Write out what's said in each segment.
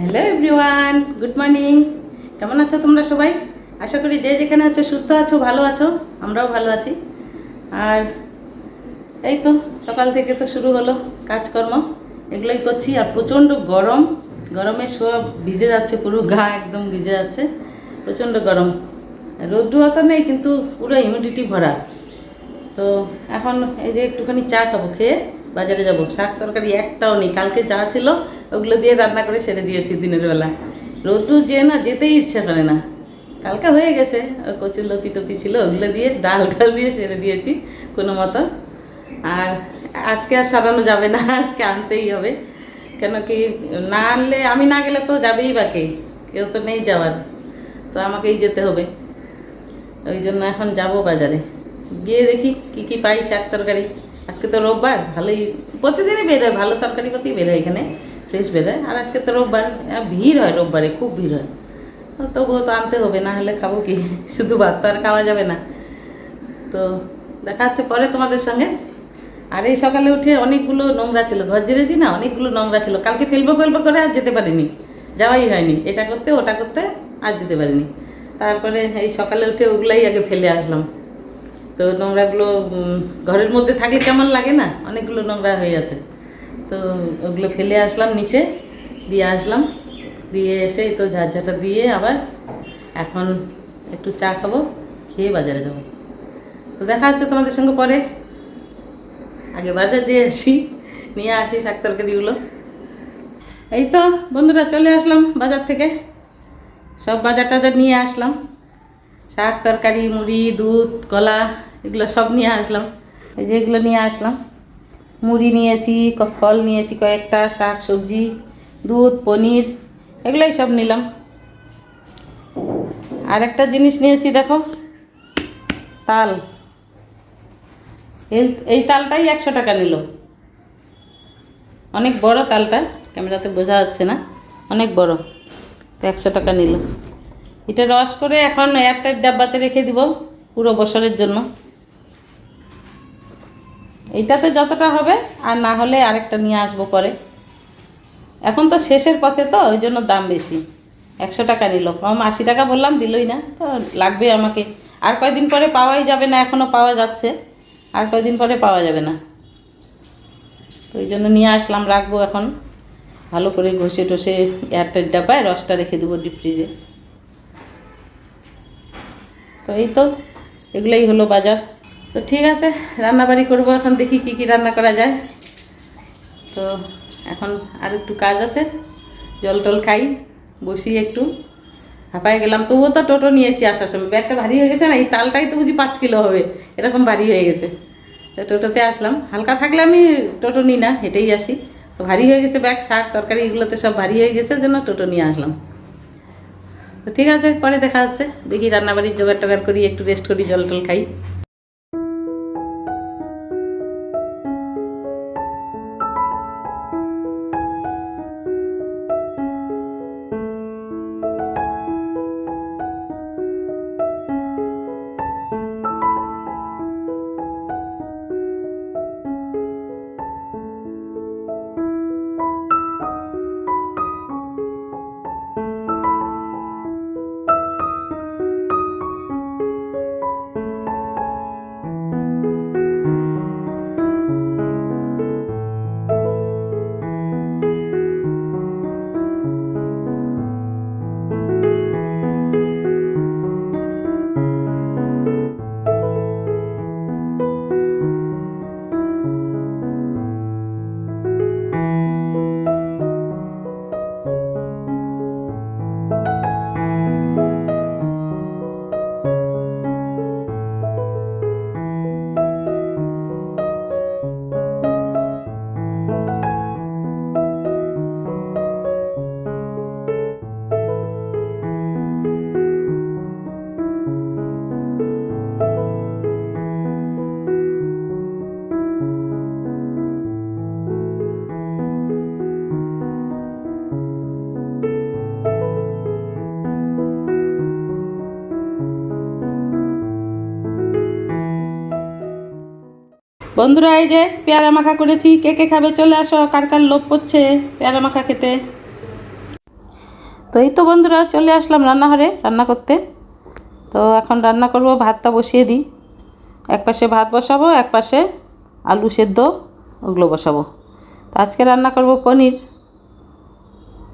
Hello everyone good morning কেমন আছো তোমরা সবাই? আশা করি যে যেখানে আছো সুস্থ আছো, ভালো আছো, আমরাও ভালো আছি। আর এই তো, সকাল থেকে তো শুরু হলো কাজকর্ম। এগুলোই করছি, আর প্রচণ্ড গরম। গরমে সব ভিজে যাচ্ছে, পুরো গা একদম ভিজে যাচ্ছে। প্রচণ্ড গরম। রোদ্রু অত নেই, কিন্তু পুরো হিউমিডিটি ভরা। তো এখন এই যে একটুখানি চা খাব, খেয়ে বাজারে যাব। শাক তরকারি একটাও নেই। কালকে যা ছিল, ওগুলো দিয়ে রান্না করে সেরে দিয়েছি দিনের বেলা। রোদ্রু যে না যেতেই ইচ্ছা করে না। কালকে হয়ে গেছে কচুর লতি টতি ছিল, ওগুলো দিয়ে ডাল ডাল দিয়ে সেরে দিয়েছি কোনো মতো। আর আজকে আর সারানো যাবে না, আজকে আনতেই হবে। কেন কি, না আনলে আমি না গেলে তো যাবেই বা কেউ তো নেই যাওয়ার। তো আমাকেই যেতে হবে। ওই জন্য এখন যাব বাজারে। গিয়ে দেখি কি কি পাই শাক তরকারি। আজকে তো রোববার, ভালোই, প্রতিদিনই বেরোয় ভালো তরকারি পাতি বেরোয় এখানে ফ্রেশ বেরোয় আর আজকে তো রোববার ভিড় হয় রোববারে, খুব ভিড় হয়। তবুও তো আনতে হবে, না হলে খাব কি? শুধু ভাত তো আর খাওয়া যাবে না। তো দেখা হচ্ছে পরে তোমাদের সঙ্গে। আর এই সকালে উঠে অনেকগুলো নোংরা ছিল, ঘর ঝেড়েছি না, অনেকগুলো নোংরা ছিল। কালকে ফেলব ফেলব করে আর যেতে পারিনি। যাওয়াই হয়নি, এটা করতে, ওটা করতে আর যেতে পারিনি। তারপরে এই সকালে উঠে ওগুলাই আগে ফেলে আসলাম। তো নোংরাগুলো ঘরের মধ্যে থাকলে কেমন লাগে না? অনেকগুলো নোংরা হয়ে আছে। তো ওগুলো ফেলে আসলাম নিচে, দিয়ে আসলাম। দিয়ে এসে তো ঝাঁঝাটা দিয়ে আবার এখন একটু চা খাব, খেয়ে বাজারে যাব। তো দেখা হচ্ছে তোমাদের সঙ্গে পরে। আগে বাজার দিয়ে আসি, নিয়ে আসি শাক তরকারিগুলো। এই তো বন্ধুরা চলে আসলাম বাজার থেকে। সব বাজার টাজার নিয়ে আসলাম। শাক তরকারি, মুড়ি, দুধ, কলা এগুলো সব নিয়ে আসলাম। এই যে এগুলো নিয়ে আসলাম। মুড়ি নিয়েছি ফল নিয়েছি, কয়েকটা, শাক, সবজি, দুধ, পনির, এগুলোই সব নিলাম। আর একটা জিনিস নিয়েছি, দেখো, তাল। এই এই তালটাই একশো টাকা নিল। অনেক বড় তালটা, ক্যামেরাতে বোঝা যাচ্ছে না, অনেক বড়, তো একশো টাকা নিল। এটা রস করে এখন এয়ারটাইট ডাব্বাতে রেখে দিব পুরো বছরের জন্য। এইটাতে যতটা হবে, আর না হলে আরেকটা নিয়ে আসব পরে। এখন তো শেষের পথে তো, ওই জন্য দাম বেশি। একশো টাকা নিল। কম আশি টাকা বললাম, দিলই না। তো লাগবে আমাকে। আর কয়দিন পরে পাওয়াই যাবে না এখনও পাওয়া যাচ্ছে। আর কয়দিন পরে পাওয়া যাবে না। তো ওই জন্য নিয়ে আসলাম, রাখব এখন। ভালো করে ঘষে টষে এয়ারটাইট ডাব্বায় রসটা রেখে দেবো ডিপ ফ্রিজে তো এই তো, এগুলোই হলো বাজার। তো ঠিক আছে, রান্নাবাড়ি করব এখন, দেখি কি কি রান্না করা যায়। তো এখন আর একটু কাজ আছে, জল টল খাই, বসি একটু। হাঁপায় গেলাম, তবুও তো টোটো নিয়েছি আসার সময়। ব্যাগটা ভারী হয়ে গেছে না, এই তালটাই তো বুঝি পাঁচ কিলো হবে, এরকম ভারী হয়ে গেছে। তো টোটোতে আসলাম, হালকা থাকলে আমি টোটো নিই না, হেঁটেই আসি। তো ভারী হয়ে গেছে ব্যাগ, শাক, তরকারি, এগুলোতে সব ভারী হয়ে গেছে, জন্য টোটো নিয়ে আসলাম। তো ঠিক আছে, পরে দেখা হচ্ছে, দেখি রান্নাবাড়ির জোগাড় টোগাড় করি, একটু রেস্ট করি, জল টল খাই। বন্ধুরা, এই যে পেয়ারা মাখা করেছি, কে কে খাবে চলে আসো, কার কার লোভ পড়ছে পেয়ারা মাখা খেতে? তো এই তো বন্ধুরা, চলে আসলাম রান্নাঘরে রান্না করতে। তো এখন রান্না করব, ভাতটা বসিয়ে দিই। এক পাশে ভাত বসাবো, এক পাশে আলু সেদ্ধ, ওগুলো বসাবো। তো আজকে রান্না করব পনির।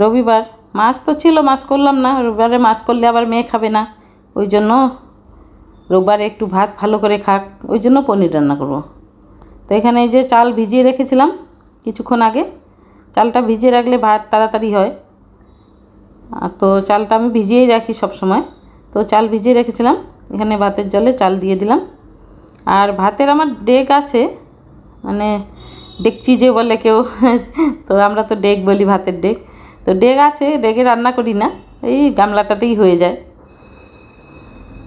রবিবার, মাছ তো ছিল, মাছ করলাম না, রবিবারে মাছ করলে আবার মেয়ে খাবে না। ওই জন্য রোববারে একটু ভাত ভালো করে খাক, ওই জন্য পনির রান্না করব। তো এখানে যে চাল ভিজিয়ে রেখেছিলাম কিছুক্ষণ আগে। চালটা ভিজিয়ে রাখলে ভাত তাড়াতাড়ি হয়। আর তো চালটা আমি ভিজিয়েই রাখি সব সময় তো চাল ভিজিয়ে রেখেছিলাম। এখানে ভাতের জলে চাল দিয়ে দিলাম। আর ভাতের আমার ডেক আছে মানে ডেকচি যে বলে কেউ, তো আমরা তো ডেক বলি ভাতের ডেক তো ডেক আছে ডেকে রান্না করি না, এই গামলাটাতেই হয়ে যায়।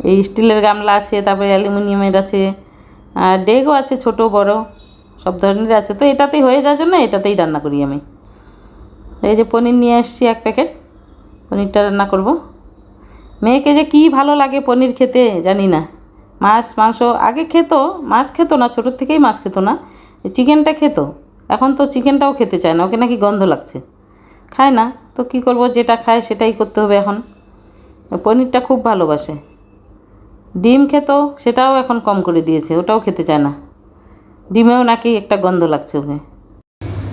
এই স্টিলের গামলা আছে, তারপরে অ্যালুমিনিয়ামের আছে আর ডেকও আছে ছোট, বড়, সব ধরনের আছে। তো এটাতেই হয়ে যাওয়ার জন্য এটাতেই রান্না করি আমি। এই যে পনির নিয়ে এসেছি এক প্যাকেট, পনিরটা রান্না করব। মেয়েকে যে কী ভালো লাগে পনির খেতে জানি না। মাছ, মাংস, আগে খেত, মাছ খেত না, ছোটোর থেকেই মাছ খেত না। চিকেনটা খেত, এখন তো চিকেনটাও খেতে চায় না, ওকে নাকি গন্ধ লাগছে। খায় না, তো কী করব, যেটা খায় সেটাই করতে হবে এখন। পনিরটা খুব ভালোবাসে। ডিম খেত, সেটাও এখন কম করে দিয়েছে, ওটাও খেতে চায় না। ডিমেও নাকি একটা গন্ধ লাগছে ওকে।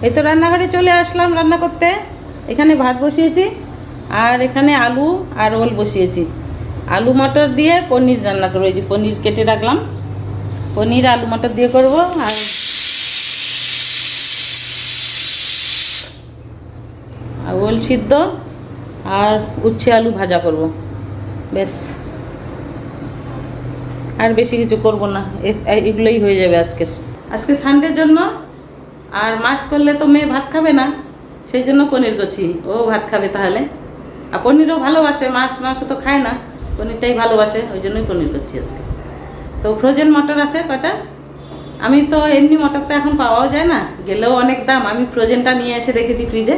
এই তো রান্নাঘরে চলে আসলাম রান্না করতে। এখানে ভাত বসিয়েছি, আর এখানে আলু আর ওল বসিয়েছি। আলু মটর দিয়ে পনির রান্না করব, এই যে পনির কেটে রাখলাম। পনির, আলু মটর দিয়ে করব, আর ওল সিদ্ধ, আর উচ্ছে আলু ভাজা করব। বেশ আর বেশি কিছু করব না। এগুলোই হয়ে যাবে আজকের। আজকে সানডের জন্য, আর মাছ করলে তো মেয়ে ভাত খাবে না। সেই জন্য পনির করছি। ও ভাত খাবে তাহলে। আর পনিরও ভালোবাসে, মাছ মাংস তো খায় না। পনিরটাই ভালোবাসে, ওই জন্যই পনির করছি আজকে। তো ফ্রোজেন মটর আছে কয়টা? আমি তো এমনি মটর তো এখন পাওয়াও যায় না। গেলেও অনেক দাম। আমি ফ্রোজেনটা নিয়ে এসে রেখে দিই ফ্রিজে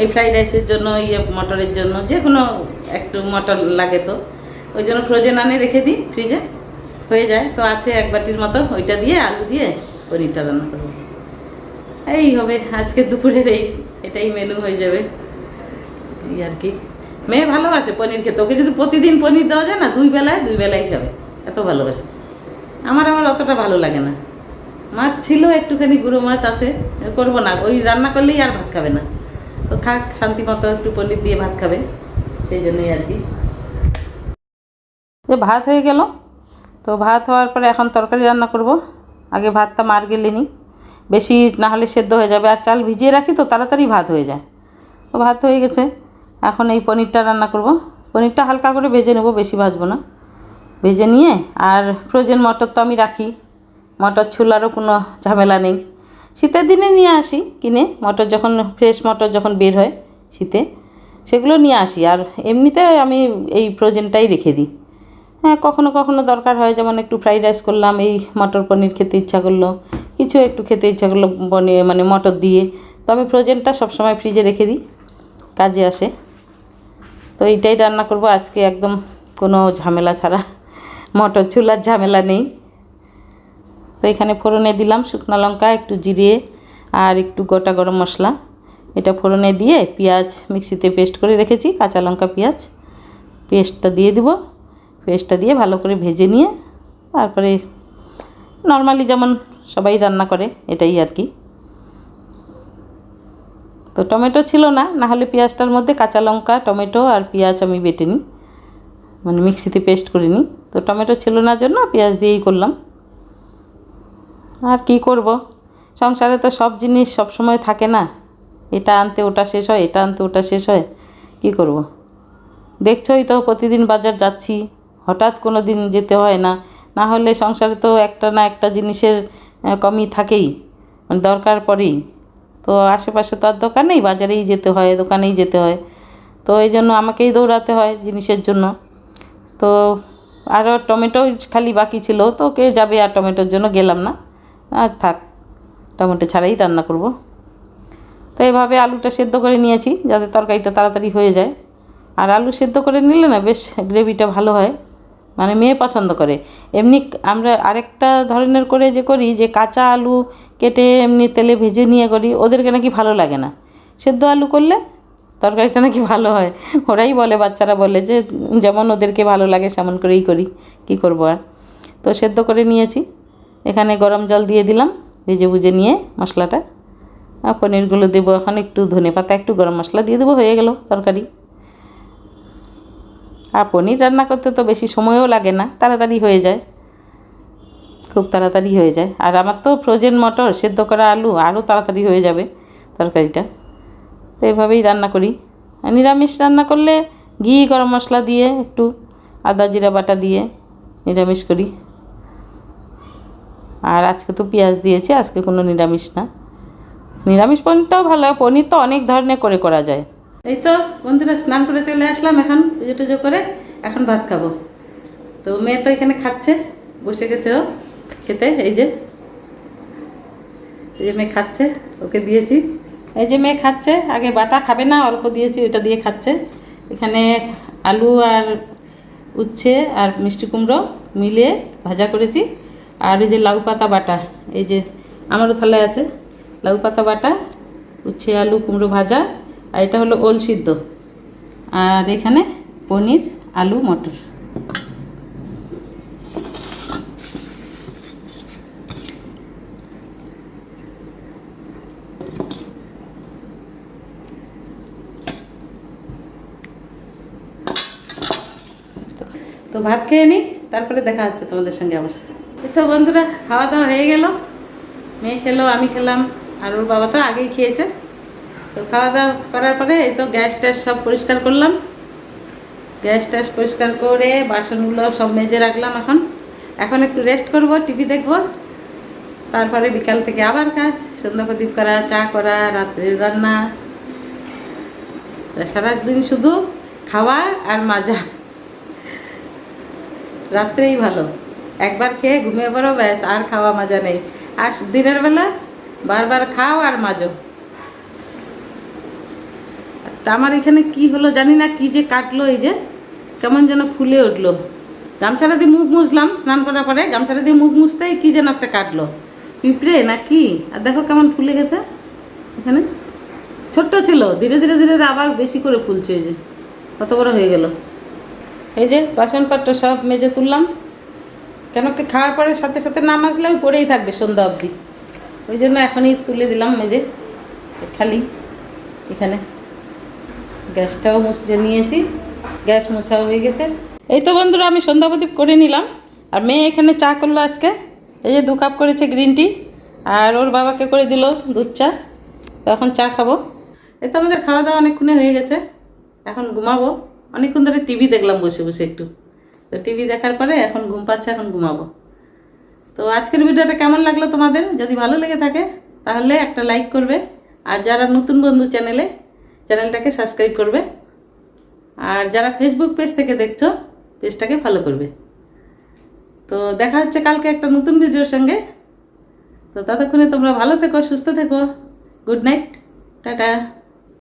এই ফ্রাইড রাইসের জন্য ইয়ে মটরের জন্য যে কোনো একটু মটর লাগে তো। ওই জন্য ফ্রোজেন আনে রেখে দিই ফ্রিজে হয়ে যায়। তো আছে এক বাটির মতো, ওইটা দিয়ে আলু দিয়ে পনিরটা রান্না করব। এই হবে, আজকে দুপুরের এই, এটাই মেনু হয়ে যাবে। এই আর কি। মেয়ে ভালোবাসে পনির খেতে, ওকে যদি প্রতিদিন পনির দেওয়া যায় না, দুই বেলায় দুই বেলায় খাবে। এত ভালোবাসে। আমার আমার অতটা ভালো লাগে না। মাছ ছিল, একটুখানি গুঁড়ো মাছ আছে করব না। ওই রান্না করলেই আর ভাত খাবে না। তো থাক, শান্তি মতো একটু পনির দিয়ে ভাত খাবে। সেই জন্যই আর কি। ভাত হয়ে গেল? তো ভাত হওয়ার পরে এখন তরকারি রান্না করব। আগে ভাতটা মার গেলে নিই বেশি না হলে সেদ্ধ হয়ে যাবে। আর চাল ভিজিয়ে রাখি তো তাড়াতাড়ি ভাত হয়ে যায়। তো ভাত হয়ে গেছে। এখন এই পনিরটা রান্না করব। পনিরটা হালকা করে ভেজে নেব, বেশি ভাজবো না। ভেজে নিয়ে আর ফ্রোজেন মটর তো আমি রাখি। মটর ছোলারও কোনো ঝামেলা নেই। শীতের দিনে নিয়ে আসি কিনে। মটর যখন, ফ্রেশ মটর যখন বের হয় শীতে, সেগুলো নিয়ে আসি। আর এমনিতে আমি এই ফ্রোজেনটাই রেখে দিই। হ্যাঁ কখনো কখনো দরকার হয়, যেমন একটু ফ্রাইড রাইস করলাম, এই মটর পনির খেতে ইচ্ছা করল, কিছু একটু খেতে ইচ্ছা করল, পনির মানে মটর দিয়ে। তো আমি ফ্রোজেনটা সবসময় ফ্রিজে রেখে দিই, কাজে আসে। তো এইটাই রান্না করব, আজকে একদম কোনো ঝামেলা ছাড়া, মটর চুলার ঝামেলা নেই। তো এখানে ফোড়নে দিলাম শুকনো লঙ্কা, একটু জিরে আর একটু গোটা গরম মশলা। এটা ফোড়নে দিয়ে পেঁয়াজ মিক্সিতে পেস্ট করে রেখেছি, কাঁচা লঙ্কা পেঁয়াজ, পেস্টটা দিয়ে দিব। পেস্টটা দিয়ে ভালো করে ভেজে নিয়ে তারপরে নর্মালি যেমন সবাই রান্না করে, এটাই আর কি। তো টমেটো ছিল না না হলে পেঁয়াজটার মধ্যে কাঁচা লঙ্কা, টমেটো আর পেঁয়াজ আমি বেটে নিই মানে মিক্সিতে পেস্ট করে নিই। তো টমেটো ছিল না জন্য পেঁয়াজ দিয়েই করলাম। আর কি করব? সংসারে তো সব জিনিস সব সময় থাকে না। এটা আনতে ওটা শেষ হয়, এটা আনতে ওটা শেষ হয়, কি করব। দেখছই তো প্রতিদিন বাজার যাচ্ছি হঠাৎ কোনো দিন যেতে হয় না। না হলে সংসারে তো একটা না একটা জিনিসের কমই থাকেই, দরকার পড়েই। তো আশেপাশে তো আর দোকান নেই, বাজারেই যেতে হয়, দোকানেই যেতে হয়। তো এই জন্য আমাকেই দৌড়াতে হয় জিনিসের জন্য। তো আরও টমেটো খালি বাকি ছিল, তো কে যাবে আর টমেটোর জন্য গেলাম না। আর থাক, টমেটো ছাড়াই রান্না করব। তো এভাবে আলুটা সেদ্ধ করে নিয়েছি, যাতে তরকারিটা তাড়াতাড়ি হয়ে যায়। আর আলু সেদ্ধ করে নিলে না বেশ গ্রেভিটা ভালো হয়। মানে মেয়ে পছন্দ করে। এমনি আমরা আরেকটা ধরনের করে যে করি যে কাঁচা আলু কেটে এমনি তেলে ভেজে নিয়ে করি, ওদেরকে নাকি ভালো লাগে না। সেদ্ধ আলু করলে তরকারিটা নাকি ভালো হয়। ওরাই বলে, বাচ্চারা বলে যে যেমন ওদেরকে ভালো লাগে সেমন করেই করি, কি করব আর? তো সেদ্ধ করে নিয়েছি। এখানে গরম জল দিয়ে দিলাম, ভেজে ভুজে নিয়ে মশলাটা। আর পনিরগুলো দেবো, এখন একটু ধনে পাতা, একটু গরম মশলা দিয়ে দেবো, হয়ে গেল তরকারি। আর পনির রান্না করতে তো বেশি সময়ও লাগে না, তাড়াতাড়ি হয়ে যায়। খুব তাড়াতাড়ি হয়ে যায়। আর আমার তো ফ্রোজেন মটর, সেদ্ধ করা আলু আরও তাড়াতাড়ি হয়ে যাবে তরকারিটা। তো এভাবেই রান্না করি। নিরামিষ রান্না করলে ঘি, গরম মশলা দিয়ে একটু আদা, জিরা, বাটা দিয়ে নিরামিষ করি। আর আজকে তো পেঁয়াজ দিয়েছি, আজকে কোনো নিরামিষ না। নিরামিষ পনিরটাও ভালো, পনির তো অনেক ধরনের করে করা যায়। এই তো, বন্ধুরা, স্নান করে চলে আসলাম এখন, পুজো টুজো করে, এখন ভাত খাব। তো মেয়ে তো এখানে খাচ্ছে, বসে গেছে ও খেতে, এই যে। এই যে মেয়ে খাচ্ছে, ওকে দিয়েছি। এই যে মেয়ে খাচ্ছে, আগে বাটা খাবে না, অল্প দিয়েছি, ওটা দিয়ে খাচ্ছে। এখানে আলু আর উচ্ছে আর মিষ্টি কুমড়ো মিলিয়ে ভাজা করেছি। আর এই যে লাউ পাতা বাটা, এই যে আমারও থালায় আছে। লাউ পাতা বাটা, উচ্ছে, আলু, কুমড়ো ভাজা আর এটা হলো ওল সিদ্ধ। আর এখানে পনির, আলু, মটর। তো ভাত খেয়ে নিই, তারপরে দেখা হচ্ছে তোমাদের সঙ্গে আবার। তো বন্ধুরা, খাওয়া দাওয়া হয়ে গেল। মেয়ে খেলো, আমি খেলাম। আর ওর বাবা তো আগেই খেয়েছে। তো খাওয়া দাওয়া করার পরে এই তো গ্যাস ট্যাস সব পরিষ্কার করলাম। গ্যাস ট্যাস পরিষ্কার করে বাসনগুলো সব মেজে রাখলাম এখন। এখন একটু রেস্ট করব টিভি দেখব। তারপরে বিকাল থেকে আবার কাজ, সন্ধ্যা প্রদীপ করা, চা করা, রাত্রের রান্না। সারাদিন শুধু খাওয়া আর মাজা। রাত্রেই ভালো। একবার খেয়ে ঘুমিয়ে পড়ো, ব্যাস, আর খাওয়া মাজা নেই। আর দিনের বেলা বারবার খাও আর মাজো। তা আমার এখানে কি হলো জানি না, কি যে কাটলো এই যে, কেমন যেন ফুলে উঠল। গামছাটা দিয়ে মুখ মুছলাম, স্নান করার পরে গামছাটা দিয়ে মুখ মুছতেই কি যেন একটা কাটলো। পিঁপড়ে না কি আর দেখো কেমন ফুলে গেছে এখানে। ছোট্ট ছিল, ধীরে ধীরে ধীরে আবার বেশি করে ফুলছে যে, কত বড় হয়ে গেল। এই যে বাসনপত্র সব মেজে তুললাম। কেন কি খাওয়ার পরে সাথে সাথে না মাজলে ওই পড়েই থাকবে সন্ধ্যা অবধি। ওই জন্য এখনই তুলে দিলাম মেজে খালি এখানে। গ্যাসটাও মুছে নিয়েছি, গ্যাস মোছাও হয়ে গেছে। এই তো বন্ধুরা, আমি সন্ধ্যা প্রদীপ করে নিলাম। আর মেয়ে এখানে চা করল আজকে। এই যে দু কাপ করেছে গ্রিন টি, আর ওর বাবাকে করে দিল দুধ চা। এখন চা খাব। এই তো আমাদের খাওয়া দাওয়া অনেকক্ষণে হয়ে গেছে। এখন ঘুমাবো। অনেকক্ষণ ধরে টিভি দেখলাম বসে বসে একটু। তো টিভি দেখার পরে এখন ঘুম পাচ্ছে, এখন ঘুমাবো। তো আজকের ভিডিওটা কেমন লাগল তোমাদের? যদি ভালো লেগে থাকে, তাহলে একটা লাইক করবে। আর যারা নতুন বন্ধু চ্যানেলে চ্যানেলটাকে সাবস্ক্রাইব করবে। আর যারা ফেসবুক পেজ থেকে দেখছ পেজটাকে ফলো করবে। তো দেখা হচ্ছে কালকে একটা নতুন ভিডিওর সঙ্গে। তো ততক্ষণে তোমরা ভালো থেকো, সুস্থ থেকো। Good night tata